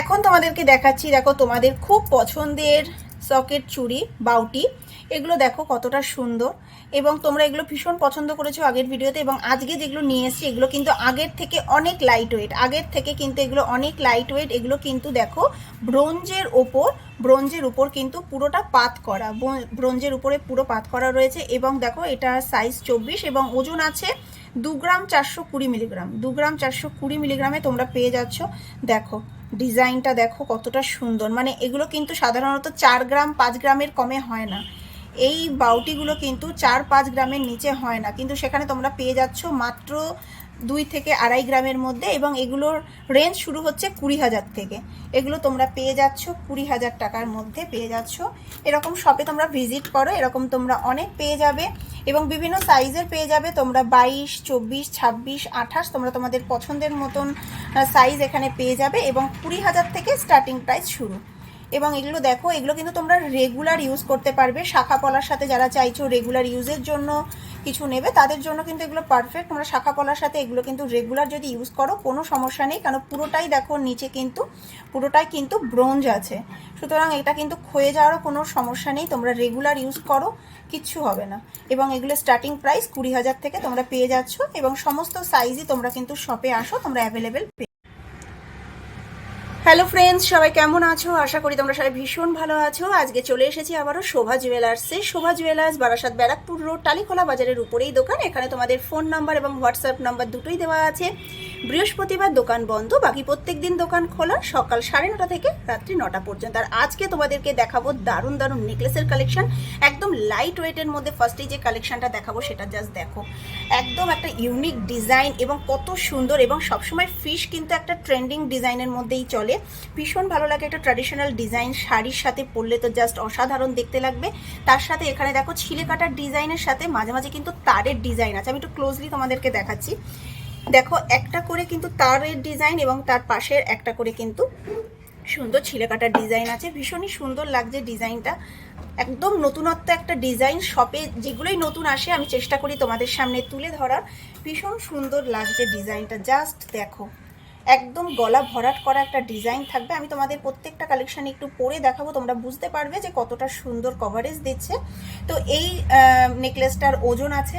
এখন তোমাদেরকে দেখাচ্ছি, দেখো তোমাদের খুব পছন্দের সকেট চুড়ি, বাউটি। এগুলো দেখো কতটা সুন্দর। এবং তোমরা এগুলো ভীষণ পছন্দ করেছ আগের ভিডিওতে এবং আজকে যেগুলো নিয়ে এসেছি, এগুলো কিন্তু আগের থেকে অনেক লাইট ওয়েট আগের থেকে কিন্তু এগুলো অনেক লাইট ওয়েট এগুলো কিন্তু দেখো ব্রোঞ্জের ওপর, ব্রোঞ্জের উপর কিন্তু পুরোটা পাত করা, ব্রো- ব্রোঞ্জের উপরে পুরো পাত করা রয়েছে এবং দেখো এটা সাইজ চব্বিশ এবং ওজন আছে দু গ্রাম চারশো কুড়ি মিলিগ্রাম দু গ্রাম চারশো কুড়ি মিলিগ্রামে তোমরা পেয়ে যাচ্ছ। দেখো ডিজাইনটা দেখো কতটা সুন্দর। মানে এগুলো কিন্তু সাধারণত চার গ্রাম, পাঁচ গ্রামের কমে হয় না। এই বাউটিগুলো কিন্তু চার, পাঁচ গ্রামের নিচে হয় না। কিন্তু সেখানে তোমরা পেয়ে যাচ্ছ মাত্র দুই থেকে আড়াই গ্রামের মধ্যে এবং এগুলোর রেঞ্জ শুরু হচ্ছে কুড়ি হাজার থেকে। এগুলো তোমরা পেয়ে যাচ্ছ, কুড়ি হাজার টাকার মধ্যে পেয়ে যাচ্ছ। এরকম শপে তোমরা ভিজিট করো, এরকম তোমরা অনেক পেয়ে যাবে এবং বিভিন্ন সাইজের পেয়ে যাবে। তোমরা বাইশ, চব্বিশ, ছাব্বিশ, আঠাশ তোমরা তোমাদের পছন্দের মতন সাইজ এখানে পেয়ে যাবে এবং কুড়ি হাজার থেকে স্টার্টিং প্রাইস শুরু। এবং এগুলো দেখো, এগুলো কিন্তু তোমরা রেগুলার ইউজ করতে পারবে। শাখা পলার সাথে যারা চাইছো রেগুলার ইউজের জন্য কিছু নেবে, তাদের জন্য কিন্তু এগুলো পারফেক্ট তোমরা শাখা পলার সাথে এগুলো কিন্তু রেগুলার যদি ইউজ করো, কোনো সমস্যা নেই, কারণ পুরোটাই দেখো নিচে কিন্তু, পুরোটাই কিন্তু ব্রোঞ্জ আছে। সুতরাং এটা কিন্তু ক্ষয়ে যাওয়ারও কোনো সমস্যা নেই, তোমরা রেগুলার ইউজ করো, কিচ্ছু হবে না। এবং এগুলো স্টার্টিং প্রাইস কুড়ি হাজার থেকে তোমরা পেয়ে যাচ্ছ, এবং সমস্ত সাইজই তোমরা কিন্তু শপে আসো, তোমরা অ্যাভেলেবেল হ্যালো ফ্রেন্ডস সবাই কেমন আছো? আশা করি তোমরা সবাই ভীষণ ভালো আছো। আজকে চলে এসেছি আবারও শোভা জুয়েলার্সে শোভা জুয়েলার্স বারাসাত ব্যারাকপুর রোড টালিখোলা বাজারের উপরেই দোকান। এখানে তোমাদের ফোন নাম্বার এবং হোয়াটসঅ্যাপ নাম্বার দুটোই দেওয়া আছে। বৃহস্পতিবার দোকান বন্ধ, বাকি প্রত্যেক দিন দোকান খোলা সকাল সাড়ে নটা থেকে রাত্রি নটা পর্যন্ত। আর আজকে তোমাদেরকে দেখাবো দারুণ দারুণ নেকলেসের কালেকশন, একদম লাইট ওয়েটের মধ্যে ফার্স্টেই যে কালেকশনটা দেখাবো সেটা জাস্ট দেখো। একদম একটা ইউনিক ডিজাইন এবং কত সুন্দর এবং সবসময় ফিশ কিন্তু একটা ট্রেন্ডিং ডিজাইনের মধ্যেই চলে। ভীষণ ভালো লাগে একটা ট্র্যাডিশনাল ডিজাইন শাড়ির সাথে পরলে তো জাস্ট অসাধারণ দেখতে লাগবে। তার সাথে এখানে দেখো ছিলে কাটার ডিজাইনের সাথে মাঝে মাঝে কিন্তু তারের ডিজাইন আছে। আমি একটু ক্লোজলি তোমাদেরকে দেখাচ্ছি। দেখো, একটা করে কিন্তু তারের ডিজাইন এবং তার পাশের একটা করে কিন্তু সুন্দর ছিলে কাটার ডিজাইন আছে। ভীষণই সুন্দর লাগছে ডিজাইনটা একদম নতুনত্ব একটা ডিজাইন শপে যেগুলোই নতুন আসে, আমি চেষ্টা করি তোমাদের সামনে তুলে ধরার। ভীষণ সুন্দর লাগছে ডিজাইনটা জাস্ট দেখো। একদম গলা ভরাট করা একটা ডিজাইন থাকবে। আমি তোমাদের প্রত্যেকটা কালেকশন একটু পরে দেখাবো তোমরা বুঝতে পারবে যে কতটা সুন্দর কভারেজ দিচ্ছে। তো এই নেকলেসটার ওজন আছে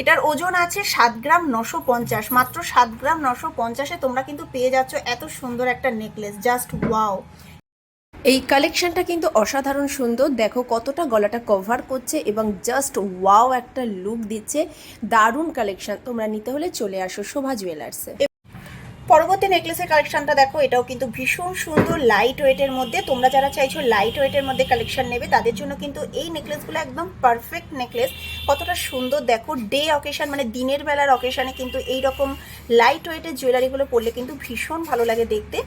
এটার ওজন আছে সাত গ্রাম নশো পঞ্চাশ। মাত্র সাত গ্রাম নশো পঞ্চাশে তোমরা কিন্তু পেয়ে যাচ্ছ এত সুন্দর একটা নেকলেস জাস্ট ওয়াও এই কালেকশনটা কিন্তু অসাধারণ সুন্দর। দেখো কতটা গলাটা কভার করছে এবং জাস্ট ওয়াও একটা লুক দিচ্ছে। দারুণ কালেকশন তোমরা নিতে হলে চলে আসো শোভা জুয়েলার্সে পরবর্তী নেকলেসের কালেকশনটা দেখো, এটাও কিন্তু ভীষণ সুন্দর লাইট ওয়েটের মধ্যে। তোমরা যারা চাইছো লাইট ওয়েটের মধ্যে কালেকশন নেবে, তাদের জন্য কিন্তু এই নেকলেসগুলো একদম পারফেক্ট নেকলেস কতটা সুন্দর দেখো ডে অকেশন মানে দিনের বেলার অকেশনে কিন্তু এই রকম লাইট ওয়েটের জুয়েলারিগুলো পরলে কিন্তু ভীষণ ভালো লাগে দেখতে।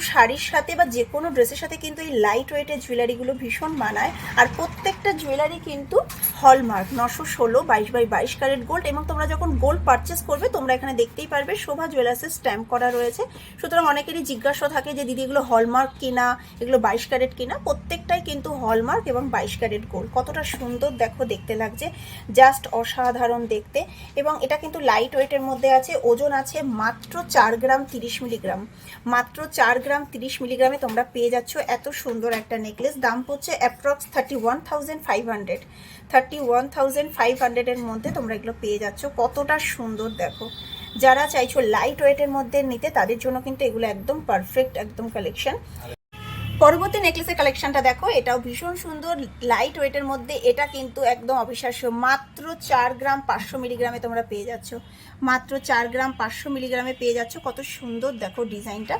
শাড়ির সাথে বা যে কোনো ড্রেসের সাথে কিন্তু এই লাইট ওয়েটের জুয়েলারিগুলো ভীষণ মানায়। আর প্রত্যেকটা জুয়েলারি কিন্তু হলমার্ক নশো ষোলো, বাইশ বাই বাইশ ক্যারেট গোল্ড এবং তোমরা যখন গোল্ড পারচেস করবে, তোমরা এখানে দেখতেই পারবে শোভা জুয়েলার্সের স্ট্যাম্প করা রয়েছে। সুতরাং অনেকেরই জিজ্ঞাসা থাকে যে, দিদি, এগুলো হলমার্ক কিনা? এগুলো বাইশ ক্যারেট কিনা? প্রত্যেকটাই কিন্তু হলমার্ক এবং বাইশ ক্যারেট গোল্ড কতটা সুন্দর দেখো, দেখতে লাগছে। জাস্ট অসাধারণ দেখতে। এবং এটা কিন্তু লাইট ওয়েটের মধ্যে আছে, ওজন আছে মাত্র চার গ্রাম তিরিশ মিলিগ্রাম। মাত্র চার গ্রাম তিরিশ মিলিগ্রামে তোমরা পেয়ে যাচ্ছ এত সুন্দর একটা নেকলেস দাম পড়ছে approx thirty one thousand five hundred thirty one thousand five হান্ড্রেডের মধ্যে তোমরা এগুলো পেয়ে যাচ্ছ। কতটা সুন্দর দেখো। যারা চাইছো লাইট ওয়েটের মধ্যে নিতে, তাদের জন্য কিন্তু এগুলো একদম পারফেক্ট একদম কালেকশন পরবর্তী নেকলেসের কালেকশনটা দেখো, এটাও ভীষণ সুন্দর লাইট ওয়েটের মধ্যে, এটা কিন্তু একদম অবিশ্বাস্য। মাত্র চার গ্রাম পাঁচশো মিলিগ্রামে তোমরা পেয়ে যাচ্ছ। মাত্র চার গ্রাম পাঁচশো মিলিগ্রামে পেয়ে যাচ্ছ। কত সুন্দর দেখো ডিজাইনটা।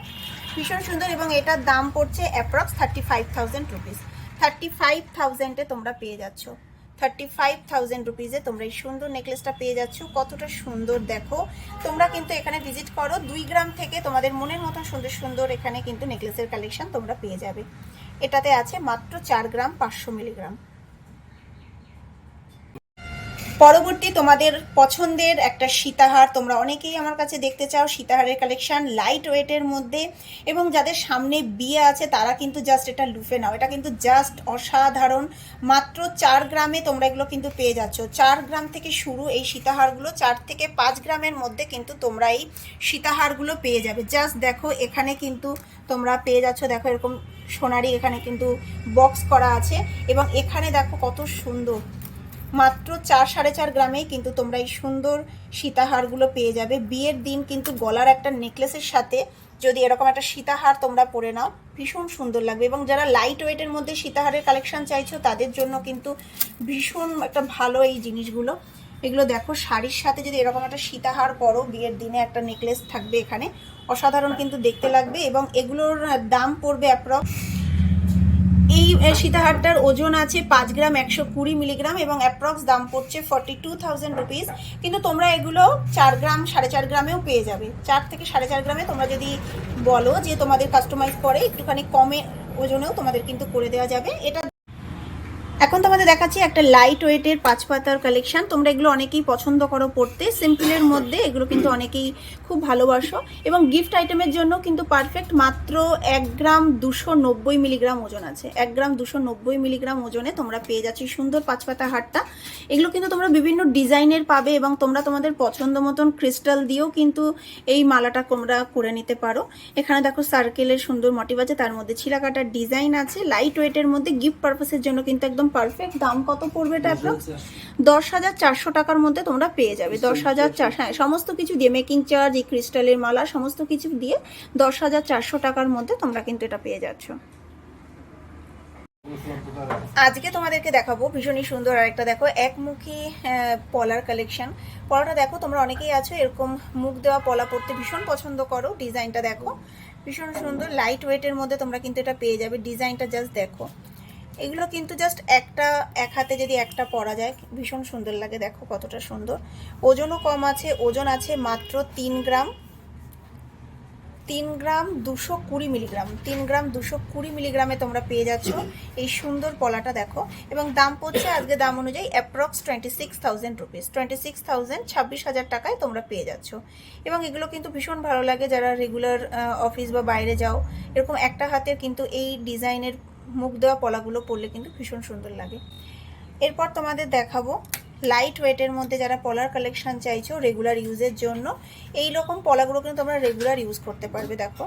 ভীষণ সুন্দর এবং এটার দাম পড়ছে approx thirty five thousand rupees thirty five থাউজেন্ডে তোমরা পেয়ে যাচ্ছ। থার্টি ফাইভ থাউজেন্ড রুপিজে তোমরা এই সুন্দর নেকলেসটা পেয়ে যাচ্ছ। কতটা সুন্দর দেখো। তোমরা কিন্তু এখানে ভিজিট করো। দুই গ্রাম থেকে তোমাদের মনের মতন সুন্দর সুন্দর এখানে কিন্তু নেকলেসের কালেকশন তোমরা পেয়ে যাবে। এটাতে আছে মাত্র চার গ্রাম পাঁচশো মিলিগ্রাম পরবর্তী তোমাদের পছন্দের একটা সীতাহার তোমরা অনেকেই আমার কাছে দেখতে চাও, সীতাহারের কালেকশন লাইট ওয়েটের মধ্যে। এবং যাদের সামনে বিয়ে আছে, তারা কিন্তু জাস্ট এটা লুফে নাও। এটা কিন্তু জাস্ট অসাধারণ। মাত্র চার গ্রামে তোমরা এগুলো কিন্তু পেয়ে যাচ্ছ। চার গ্রাম থেকে শুরু এই সীতাহারগুলো, চার থেকে পাঁচ গ্রামের মধ্যে কিন্তু তোমরা এই সীতাহারগুলো পেয়ে যাবে। জাস্ট দেখো, এখানে কিন্তু তোমরা পেয়ে যাচ্ছ। দেখো, এরকম সোনারি এখানে কিন্তু বক্স করা আছে। এবং এখানে দেখো কত সুন্দর। মাত্র চার, সাড়ে চার গ্রামেই কিন্তু তোমরা এই সুন্দর সীতাহারগুলো পেয়ে যাবে। বিয়ের দিন কিন্তু গলার একটা নেকলেসের সাথে যদি এরকম একটা সীতাহার তোমরা পরে নাও, ভীষণ সুন্দর লাগবে। এবং যারা লাইট ওয়েটের মধ্যে সীতাহারের কালেকশন চাইছো, তাদের জন্য কিন্তু ভীষণ একটা ভালো এই জিনিসগুলো। এগুলো দেখো, শাড়ির সাথে যদি এরকম একটা সীতাহার পরো, বিয়ের দিনে একটা নেকলেস থাকবে এখানে। অসাধারণ কিন্তু দেখতে লাগবে এবং এগুলোর দাম পড়বে অ্যাপ্রক্স সীতাহারটার ওজন আছে পাঁচ গ্রাম একশো কুড়ি মিলিগ্রাম এবং অ্যাপ্রক্স দাম পড়ছে ফর্টি টু থাউজেন্ড রুপিস কিন্তু তোমরা এগুলো চার গ্রাম, সাড়ে চার গ্রামেও পেয়ে যাবে। চার থেকে সাড়ে চার গ্রামে তোমরা যদি বলো যে তোমাদের কাস্টমাইজ করে, একটুখানি কমে ওজনেও তোমাদের কিন্তু করে দেওয়া যাবে। এটা এখন তোমাদের দেখাচ্ছি একটা লাইট ওয়েটের পাঁচ পাতার কালেকশন তোমরা এগুলো অনেকেই পছন্দ করো পড়তে। সিম্পলের মধ্যে এগুলো কিন্তু অনেকেই খুব ভালোবাসো। এবং গিফট আইটেমের জন্য কিন্তু পারফেক্ট মাত্র এক গ্রাম দুশো নব্বই মিলিগ্রাম ওজন আছে। এক গ্রাম দুশো নব্বই মিলিগ্রাম ওজনে তোমরা পেয়ে যাচ্ছি সুন্দর পাঁচ পাতা হারটা। এগুলো কিন্তু তোমরা বিভিন্ন ডিজাইনের পাবে এবং তোমরা তোমাদের পছন্দ মতন ক্রিস্টাল দিয়েও কিন্তু এই মালাটা তোমরা করে নিতে পারো। এখানে দেখো সার্কেলের সুন্দর মোটিভ আছে। তার মধ্যে ছিলাকাটার ডিজাইন আছে। লাইট ওয়েটের মধ্যে গিফট পারপাসের জন্য কিন্তু একদম পারফেক্ট দাম কত পড়বে এটা অ্যাপ্রক্স দশ হাজার চারশো টাকার মধ্যে তোমরা পেয়ে যাবে। দশ হাজার চারশো হ্যাঁ সমস্ত কিছু দিয়ে মেকিং চার্জ এই ক্রিস্টালের মালা সমস্ত কিছু দিয়ে দশ হাজার চারশো টাকার মধ্যে তোমরা কিন্তু এটা পেয়ে যাচ্ছ। আজকে তোমাদেরকে দেখাবো ভীষণই সুন্দর আরেকটা। দেখো একমুখী পলার কালেকশন পলাটা দেখো তোমরা অনেকেই আছো এরকম মুখ দেওয়া পলা পরতে ভীষণ পছন্দ করো। ডিজাইনটা দেখো ভীষণ সুন্দর। লাইট ওয়েটের মধ্যে তোমরা কিন্তু এটা পেয়ে যাবে। ডিজাইনটা জাস্ট দেখো। এগুলো কিন্তু জাস্ট একটা, এক হাতে যদি একটা পরা যায়, ভীষণ সুন্দর লাগে, দেখো কতটা সুন্দর। ওজনও কম আছে, ওজন আছে মাত্র তিন গ্রাম। তিন গ্রাম দুশো কুড়ি মিলিগ্রাম। তিন গ্রাম দুশো কুড়ি মিলিগ্রামে তোমরা পেয়ে যাচ্ছ এই সুন্দর পলাটা, দেখো। এবং দাম পড়ছে আজকে দাম অনুযায়ী approx twenty six thousand rupees twenty six thousand ছাব্বিশ হাজার টাকায় তোমরা পেয়ে যাচ্ছ। এবং এগুলো কিন্তু ভীষণ ভালো লাগে, যারা রেগুলার অফিস বা বাইরে যাও, এরকম একটা হাতের কিন্তু এই ডিজাইনের মুখ দেওয়া পলাগুলো পরলে কিন্তু ভীষণ সুন্দর লাগে। এরপর তোমাদের দেখাবো লাইট ওয়েটের মধ্যে যারা পলার কালেকশন চাইছো রেগুলার ইউজের জন্য এই রকম পলাগুলো কিন্তু তোমরা রেগুলার ইউজ করতে পারবে, দেখো।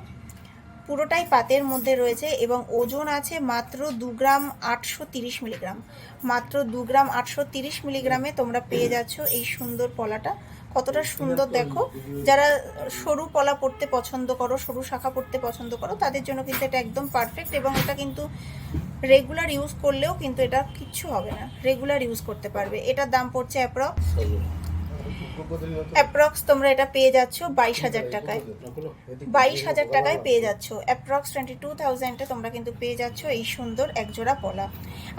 পুরোটাই পাতের মধ্যে রয়েছে এবং ওজন আছে মাত্র দু গ্রাম আটশো তিরিশ মিলিগ্রাম। মাত্র দু গ্রাম আটশো তিরিশ মিলিগ্রামে তোমরা পেয়ে যাচ্ছ এই সুন্দর পলাটা। কতটা সুন্দর দেখো। যারা সরু পলা পড়তে পছন্দ করো, সরু শাখা পড়তে পছন্দ করো, তাদের জন্য কিন্তু এটা একদম পারফেক্ট এবং এটা কিন্তু রেগুলার ইউজ করলেও কিন্তু এটা কিচ্ছু হবে না। রেগুলার ইউজ করতে পারবে। এটার দাম পড়ছে অ্যাপ্রক্স অ্যাপ্রক্স তোমরা এটা পেয়ে যাচ্ছ বাইশ হাজার টাকায়। বাইশ হাজার টাকায় পেয়ে যাচ্ছ। অ্যাপ্রক্স টোয়েন্টি টু থাউজেন্ডে তোমরা কিন্তু পেয়ে যাচ্ছ এই সুন্দর একজোড়া পলা।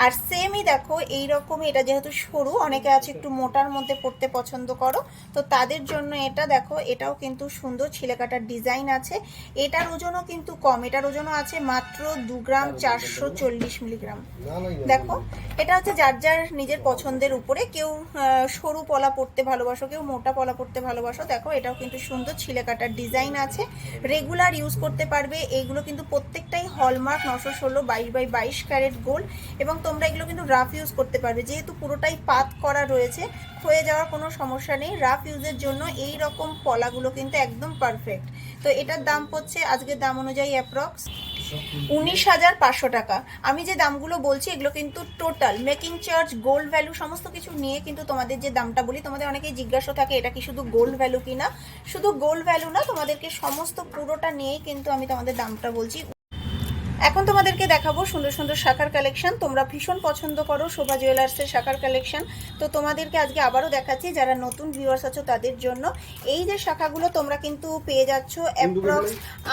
আর সেমই দেখো এই রকমই এটা যেহেতু সরু অনেকে আছে একটু মোটার মধ্যে পড়তে পছন্দ করো। তো তাদের জন্য এটা দেখো এটাও কিন্তু সুন্দর ছিলেকাটার ডিজাইন আছে। এটার ওজনও কিন্তু কম এটার ওজনও আছে মাত্র দু গ্রাম চারশো চল্লিশ মিলিগ্রাম। দেখো এটা হচ্ছে যার যার নিজের পছন্দের উপরে। কেউ সরু পলা পড়তে ভালোবাসো কেউ মোটা পলা পড়তে ভালোবাসো। দেখো, এটাও কিন্তু সুন্দর ছিলে কাটার ডিজাইন আছে। রেগুলার ইউজ করতে পারবে। এইগুলো কিন্তু প্রত্যেকটাই হলমার্ক নশো ষোলো বাইশ বাই বাইশ ক্যারেট গোল্ড এবং তোমরা এগুলো কিন্তু রাফ ইউজ করতে পারবে। যেহেতু পুরোটাই পাত করা রয়েছে, ক্ষয়ে যাওয়ার কোনো সমস্যা নেই। রাফ ইউজের জন্য এই রকম পলাগুলো কিন্তু একদম পারফেক্ট তো এটার দাম পড়ছে আজকের দাম অনুযায়ী অ্যাপ্রক্স উনিশ হাজার পাঁচশো টাকা। আমি যে দামগুলো বলছি, এগুলো কিন্তু total making charge gold value সমস্ত কিছু নিয়ে কিন্তু তোমাদের যে দামটা বলি, তোমাদের অনেকেই জিজ্ঞাসা থাকে, এটা কি শুধু গোল্ড ভ্যালু কিনা? শুধু গোল্ড ভ্যালু না, তোমাদেরকে সমস্ত পুরোটা নিয়েই কিন্তু আমি তোমাদের দামটা বলছি। এখন তোমাদেরকে দেখাবো সুন্দর সুন্দর শাখার কালেকশন তোমরা ভীষণ পছন্দ করো শোভা জুয়েলার্সের শাখার কালেকশন তো তোমাদেরকে আজকে আবারও দেখাচ্ছি যারা নতুন ভিউয়ার্স আছো তাদের জন্য। এই যে শাখাগুলো তোমরা কিন্তু পেয়ে যাচ্ছ অ্যাপ্রক্স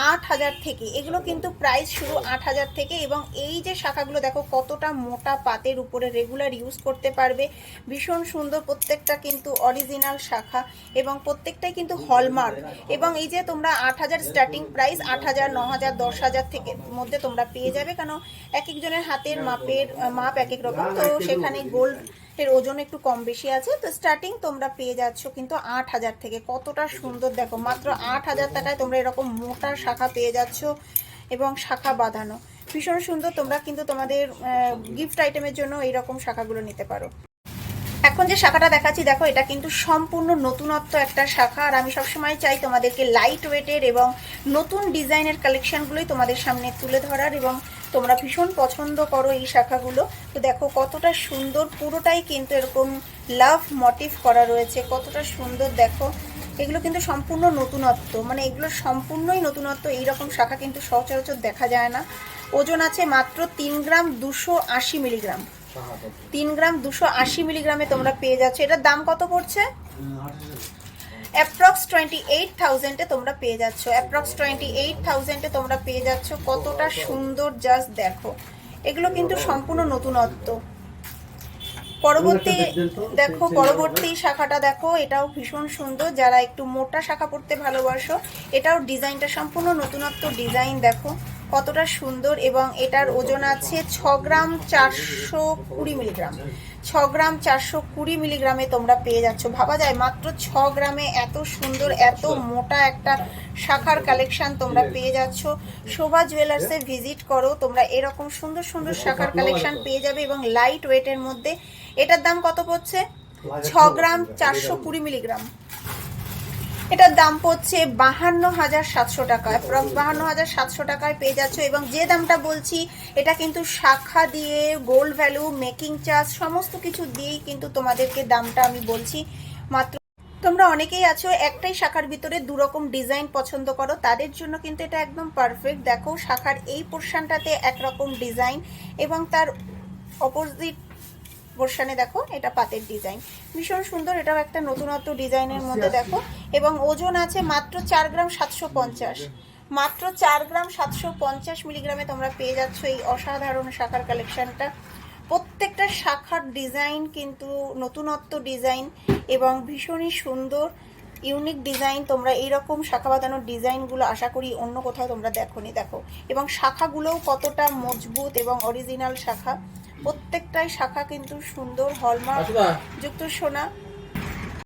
আট হাজার থেকে। এগুলো কিন্তু প্রাইস শুরু আট হাজার থেকে এবং এই যে শাখাগুলো দেখো কতটা মোটা পাতের উপরে রেগুলার ইউজ করতে পারবে। ভীষণ সুন্দর প্রত্যেকটা কিন্তু অরিজিনাল শাখা এবং প্রত্যেকটাই কিন্তু হলমার্ক এবং এই যে তোমরা আট হাজার স্টার্টিং প্রাইস আট হাজার ন হাজার দশ হাজার থেকে মধ্যে তোমরা পেয়ে যাবে, কেন এক একজনের হাতের মাপের মাপ এক এক রকম। তো সেখানে গোল্ড এর ওজন একটু কম বেশি আছে। তো স্টার্টিং তোমরা পেয়ে যাচ্ছ কিন্তু আট হাজার থেকে। কতটা সুন্দর দেখো, মাত্র আট হাজার টাকায় তোমরা এরকম মোটা শাখা পেয়ে যাচ্ছ এবং শাখা বাঁধানো। ভীষণ সুন্দর, তোমরা কিন্তু তোমাদের গিফট আইটেমের জন্য এইরকম শাখাগুলো নিতে পারো। এখন যে শাখাটা দেখাচ্ছি, দেখো, এটা কিন্তু সম্পূর্ণ নতুনত্ব একটা শাখা। আর আমি সবসময় চাই তোমাদেরকে লাইট ওয়েটের এবং নতুন ডিজাইনের কালেকশনগুলোই তোমাদের সামনে তুলে ধরার এবং তোমরা ভীষণ পছন্দ করো এই শাখাগুলো। তো দেখো, কতটা সুন্দর, পুরোটাই কিন্তু এরকম লাভ মোটিভ করা রয়েছে। কতটা সুন্দর, দেখো, এগুলো কিন্তু সম্পূর্ণ নতুনত্ব। মানে এগুলো সম্পূর্ণই নতুনত্ব, এইরকম শাখা কিন্তু সচরাচর দেখা যায় না। ওজন আছে মাত্র তিন গ্রাম দুশো আশি মিলিগ্রাম। তিন গ্রাম দুশো আশি মিলিগ্রামে তোমরা পেয়ে যাচ্ছ। এটার দাম কত পড়ছে? অ্যাপ্রক্স টোয়েন্টি এইট থাউজেন্ডে তোমরা পেয়ে যাচ্ছ। অ্যাপ্রক্স টোয়েন্টি এইট থাউজেন্ডে তোমরা পেয়ে যাচ্ছ। কতটা সুন্দর জাস্ট দেখো। এগুলো কিন্তু সম্পূর্ণ নতুনত্ব। পরবর্তী, দেখো, পরবর্তী শাখাটা দেখো, এটাও ভীষণ সুন্দর। যারা একটু মোটা শাখা পড়তে ভালোবাসো, এটাও ডিজাইনটা সম্পূর্ণ নতুনত্ব, ডিজাইন দেখো। কতটা সুন্দর এবং এটার ওজন আছে ছ গ্রাম চারশো কুড়ি মিলিগ্রাম। ছ গ্রাম চারশো কুড়ি মিলিগ্রামে তোমরা পেয়ে যাচ্ছ। ভাবা যায় মাত্র ছ গ্রামে এত সুন্দর এত মোটা একটা শাখার কালেকশন তোমরা পেয়ে যাচ্ছ। শোভা জুয়েলার্সে ভিজিট করো তোমরা এরকম সুন্দর সুন্দর শাখার কালেকশন পেয়ে যাবে এবং লাইট ওয়েটের মধ্যে। এটার দাম কত পড়ছে? ছ গ্রাম চারশো কুড়ি মিলিগ্রাম। এটার দাম পড়ছে বাহান্ন হাজার সাতশো টাকা বাহান্ন হাজার সাতশো টাকায় পেয়ে যাচ্ছ এবং যে দামটা বলছি, এটা কিন্তু শাখা দিয়ে গোল্ড ভ্যালু মেকিং চার্জ সমস্ত কিছু দিয়েই কিন্তু তোমাদেরকে দামটা আমি বলছি। মাত্র তোমরা অনেকেই আছো, একটাই শাখার ভিতরে দু রকম ডিজাইন পছন্দ করো। তাদের জন্য কিন্তু এটা একদম পারফেক্ট দেখো, শাখার এই পোর্শনটাতে একরকম ডিজাইন এবং তার অপোজিট পোর্শনে দেখো এটা পাতের ডিজাইন। ভীষণ সুন্দর এটাও একটা নতুনত্ব ডিজাইনের মধ্যে দেখো। এবং ওজন আছে মাত্র চার গ্রাম সাতশো পঞ্চাশ। মাত্র চার গ্রাম সাতশো পঞ্চাশ মিলিগ্রামে তোমরা পেয়ে যাচ্ছ এই অসাধারণ শাখার কালেকশনটা। প্রত্যেকটা শাখার ডিজাইন কিন্তু নতুনত্ব ডিজাইন এবং ভীষণই সুন্দর ইউনিক ডিজাইন। তোমরা এইরকম শাখা বাঁধানোর ডিজাইনগুলো আশা করি অন্য কোথাও তোমরা দেখোনি দেখো। এবং শাখাগুলোও কতটা মজবুত এবং অরিজিনাল শাখা। প্রত্যেকটাই শাখা কিন্তু সুন্দর হলমার্ক যুক্ত সোনা।